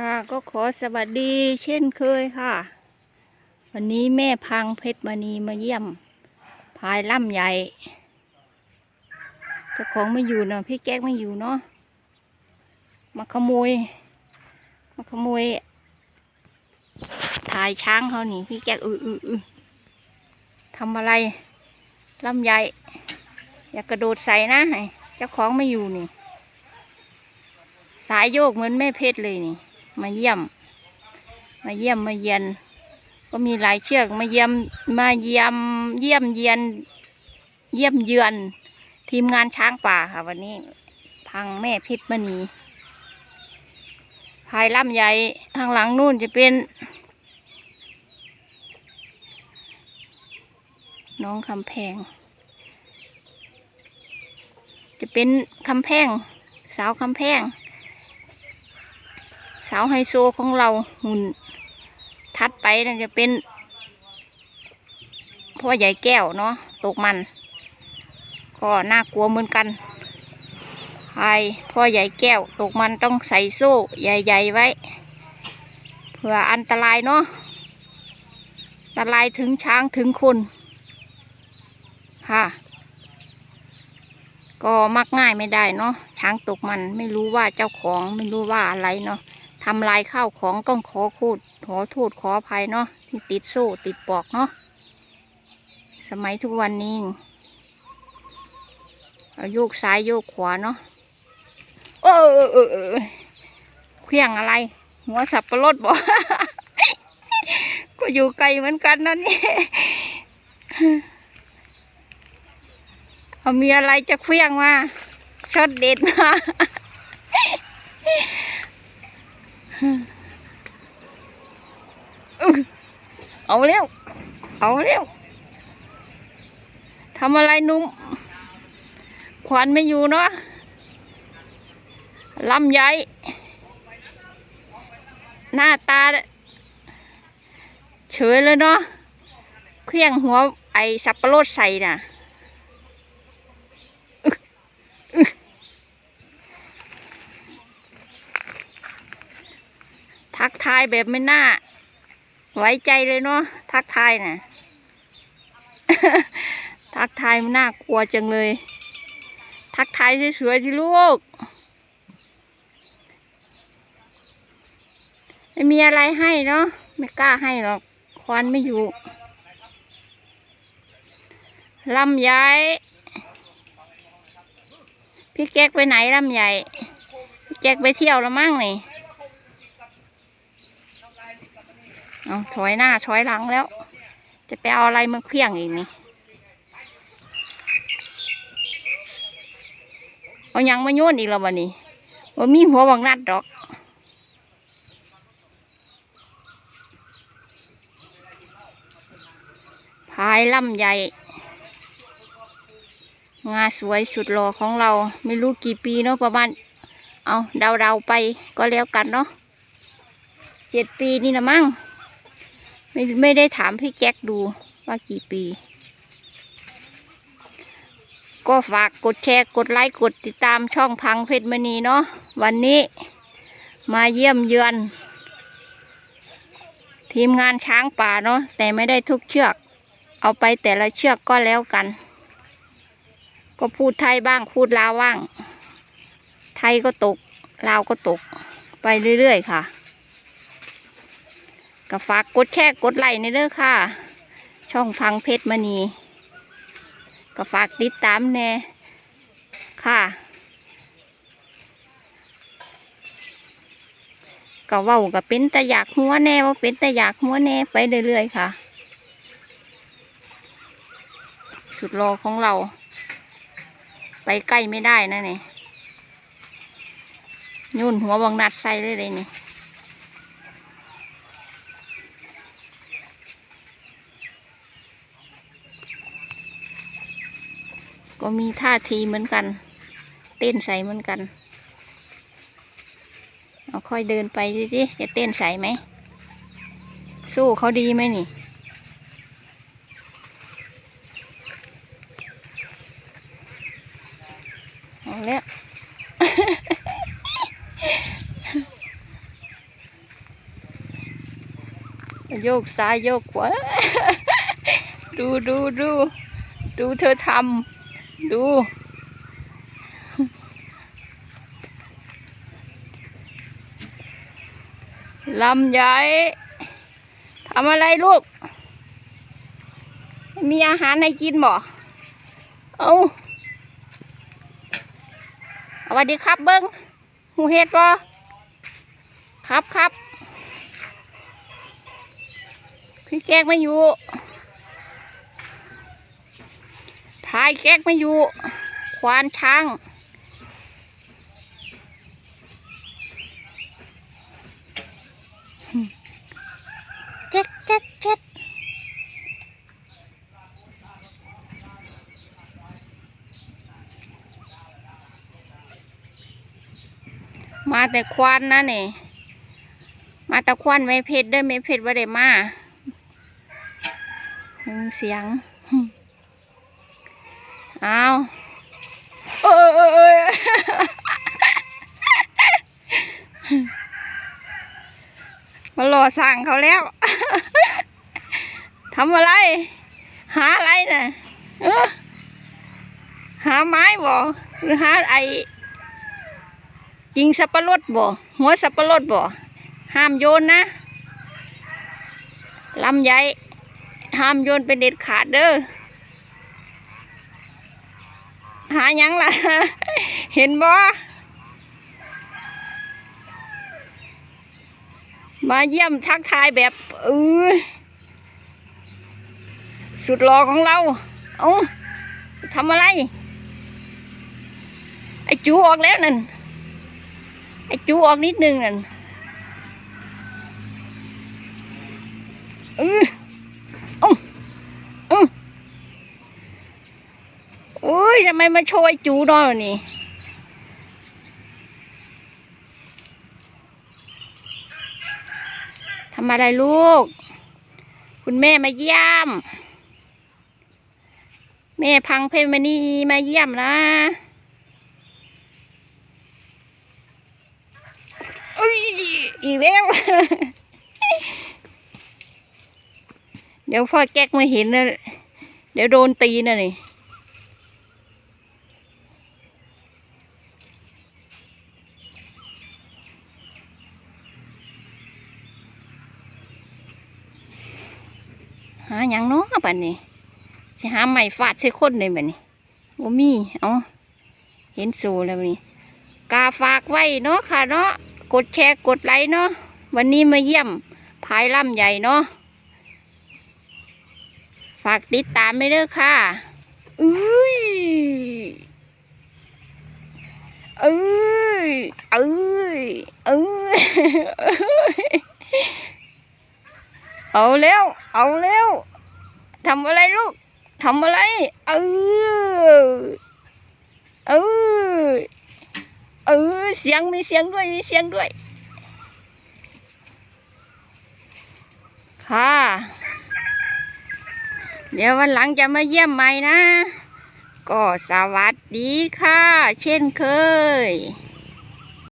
ค่ะก็ขอสวัสดีเช่นเคยค่ะ วันนี้แม่พังเพชรมณีมาเยี่ยม พายล่ำใหญ่เจ้าของไม่อยู่เนาะพี่แก๊กไม่อยู่เนาะมาขโมย มาขโมยถ่ายช้างเขานี่พี่แก๊กอืออืออือทำอะไรล่ำใหญ่ อย่ากระโดดใส่นะเจ้าของไม่อยู่นี่ สายโยกเหมือนแม่เพชรเลยนี่ มาเยี่ยม มาเยี่ยมมาเยียน ก็มีหลายเชือกมาเยี่ยมมาเยี่ยมเยี่ยมเยียน เยี่ยมเยือน ทีมงานช้างป่าค่ะ วันนี้พังแม่พชรมณีภายล่ำใหญ่ทางหลังนู่นจะเป็นน้องคำแพง จะเป็นคำแพง สาวคำแพง สาวไฮโซของเราหุ่นทัดไปนั่นจะเป็นพ่อใหญ่แก้วเนาะตกมัน ก็น่ากลัวเหมือนกันพายพ่อใหญ่แก้วตกมันต้องใส่โซ่ใหญ่ๆไว้เผื่ออันตรายเนาะอันตรายถึงช้างถึงคนค่ะ ก็มักง่ายไม่ได้เนาะช้างตกมันไม่รู้ว่าเจ้าของไม่รู้ว่าอะไรเนาะ ทำลายข้าวของต้องขอโทษขอโทษขออภัยเนาะที่ติดโซ่ติดปอกเนาะสมัยทุกวันนี้เอาโยกซ้ายโยกขวาเนาะเออเออเออเออเครื่องอะไร หัวสับปะรดบ่ก็อยู่ไกลเหมือนกันนะนี่เอามีอะไรจะเคลี้ยงมาช็อตเด็ดมา เอาเร็ว เอาเร็วทำอะไรนุ่ม ขวัญไม่อยู่เนาะลำไยหน้าตา เฉยเลยเนาะเครื่องหัวไอสับปะรดใส่น่ะ ทักทายแบบไม่น่า ไว้ใจเลยเนาะทักทายน่ะ ทักทายไมันน่ากลัวจังเลย ทักทายสวยๆสิลูก ไม่มีอะไรให้เนาะไม่กล้าให้หรอกควันไม่อยู่ลำใหญ่พี่แก๊กไปไหนลำใหญ่พี่แก๊กไปเที่ยวแล้วมั้งนี่ เอาถอยหน้าถอยหลังแล้ว จะไปเอาอะไรมาเคลี้ยงอีกนี่เอายังมาโยนอีกแล้ววันนี้ว่ามีหัววังนัดดอกพายล่ำใหญ่ งาสวยสุดหล่อของเราไม่รู้กี่ปีเนาะประมาณเอาเดาๆไปก็แล้วกันเนาะเจ็ดปีนี่นะมั้ง ไม่ไม่ได้ถามพี่แจ็คดูว่ากี่ปี ก็ฝากกดแชร์กดไลค์กดติดตามช่องพังเพชรมณีเนาะวันนี้มาเยี่ยมเยือน ทีมงานช้างป่าเนาะแต่ไม่ได้ทุกเชือก เอาไปแต่ละเชือกก็แล้วกัน ก็พูดไทยบ้างพูดลาวบ้าง ไทยก็ตกลาวก็ตก ไปเรื่อยๆค่ะ ก็ฝากกดแชร์กดไลค์ในเด้อค่ะ ช่องพังเพชรมณีก็ฝากติดตามแน่ค่ะก็เว้าก็เป็นแต่อยากหัวแน่ว่าเป็นแต่อยากหัวแน่ไปเรื่อยๆค่ะ สุดรอของเรา ไปใกล้ไม่ได้นะเนี่ยยุ่นหัววังนัดใส่เลยเลยนี่ ก็มีท่าทีเหมือนกัน เต้นใส่เหมือนกันเอาค่อยเดินไปสิจะเต้นใส่ไหม สู้เขาดีไหมนี่ เอาแล้วโยกซ้ายโยกขวา ดูดูดู ดูเธอทำ ดู ลำใหญ่ทำอะไรลูก มีอาหารให้กินบ่ เอาสวัสดีครับเบิ้งหูเห็ดบ่ครับครับพี่แก๊กไม่อยู่ พายแก๊กไม่อยู่ ควานช้าง เจ็ดเจ็ดเจ็ดมาแต่ควันนะนี่มาแต่ควันไม่เพชรเด้ไม่เพชรว่าได้มาเสียง เอาเอยเอยเอยมาหล่อสั่งเขาแล้วทำอะไร หาอะไรน่ะหาไม้บ่หรือหาไอกิ่งสับปะรดบ่หัวสับปะรดบ่ห้ามโยนนะลำไยห้ามโยนเป็นเด็ดขาดเด้อ หายังล่ะ เห็นบ่มาเยี่ยมทักทายแบบเออสุดหล่อของเรา เอาทำอะไร ไอจูออกแล้วนั่น ไอจูออกนิดนึงนั่นเออเอาเอาโอ้ ยทำไมมาโชว์ไอ้จูดอนี่ทำอะไรลูก คุณแม่มาเยี่ยม แม่พังเพชรมณีมาเยี่ยมนะอุ้ยอีกแล้ว เดี๋ยวพ่อแก๊กมาเห็นนะเดี๋ยวโดนตีนะนี่ หาอย่างน้อบัดนี้สิหาไม้ฟาดใส่คนเลยบัดนี้บ่มีเอาเห็นสูแล้วนี้กาฝากไว้เนาะค่ะเนาะกดแชร์กดไลค์เนาะวันนี้มาเยี่ยมพายล่ำใหญ่เนาะฝากติดตามไปเด้อค่ะอุ้ยเอ้ยเอ้ยเอ้ย เอาเร็วเอาเร็วทำอะไรลูกทำอะไร เออ เออ เออ เสียงมีเสียงด้วย มีเสียงด้วย ค่ะ เดี๋ยววันหลังจะมาเยี่ยมใหม่นะ ก็สวัสดีค่ะ เช่นเคย